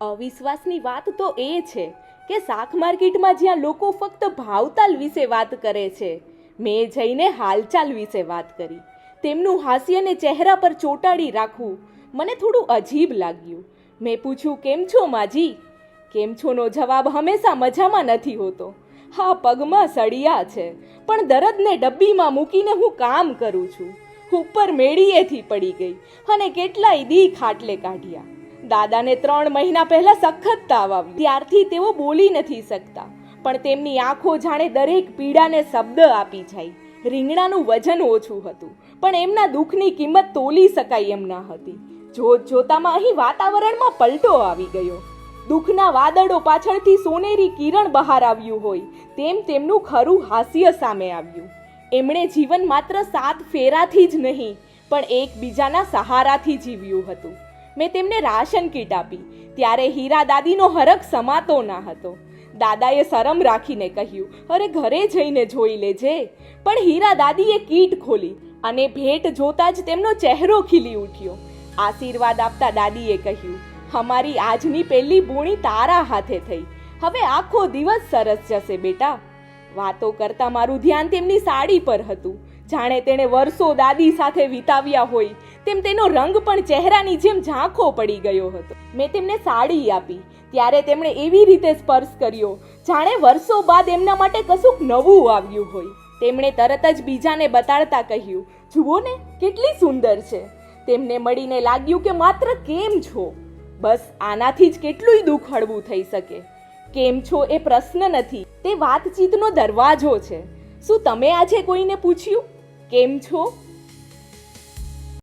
અવિશ્વાસની વાત તો એ છે કે શાક માર્કેટમાં જ્યાં લોકો ફક્ત ભાવતાલ વિશે વાત કરે છે, મેં જઈને હાલચાલ વિશે વાત કરી. તેમનું હાસ્યને ચહેરા પર ચોંટાડી રાખવું મને થોડું અજીબ લાગ્યું. મેં પૂછ્યું, કેમ છો માજી? કેમ છોનો જવાબ હંમેશા મજામાં નથી હોતો. હા, પગમાં સળિયા છે, પણ દરદને ડબ્બીમાં મૂકીને હું કામ કરું છું. ઉપર મેળીએથી પડી ગઈ અને કેટલાય દી ખાટલે કાઢ્યા. દાદાને ત્રણ મહિના પહેલા સખત તાવ આવ્યો. ત્યારથી તેઓ બોલી નથી શકતા. પણ તેમની આંખો જાણે દરેક પીડાને શબ્દ આપી જાય. રીંગણાનું વજન ઓછું હતું, પણ એમના દુઃખની કિંમત તોલી શકાય એમ ન હતી. જોત જોતામાં અહીં વાતાવરણમાં પલટો આવી ગયો. દુઃખના વાદળો પાછળથી સોનેરી કિરણ બહાર આવ્યું હોય, તેમ તેમનું ખરું હાસ્ય સામે આવ્યું. એમણે જીવન માત્ર સાત ફેરાથી જ નહીં, પણ એકબીજાના સહારાથી જીવ્યું હતું. મેં તેમને રાશન કીટ આપી. ત્યારે હીરા દાદીનો હરખ સમાતો ના હતો. દાદાએ શરમ રાખીને કહ્યું, અરે, ઘરે જઈને જોઈ લેજે. પણ હીરા દાદીએ કીટ ખોલી અને ભેટ જોતા જ તેમનો ચહેરો ખીલી ઉઠ્યો. આશીર્વાદ આપતા દાદીએ કહ્યું, અમારી આજની પહેલી બોણી તારા હાથે થઈ. હવે આખો દિવસ સરસ જશે બેટા. વાતો કરતા મારું ધ્યાન તેમની સાડી પર હતું. જાણે તેણે વર્ષો દાદી સાથે વિતાવ્યા હોય, તેમ તેનો રંગ પણ ચહેરાની જેમ ઝાંખો પડી ગયો હતો. મેં તેમને સાડી આપી, ત્યારે તેમણે એવી રીતે સ્પર્શ કર્યો, જાણે વર્ષો બાદ એમના માટે કશુંક નવું આવ્યું હોય. તેમણે તરત જ બીજાને બતાડતા કહ્યું, જુઓ ને, કેટલી સુંદર છે. તેમને મળીને લાગ્યું કે માત્ર કેમ છો? બસ, આનાથી જ કેટલુંય દુઃખ હળવું થઈ શકે. કેમ છો એ પ્રશ્ન નથી, તે વાતચીતનો દરવાજો છે. શું તમે આજે કોઈને પૂછ્યું? કેમ છો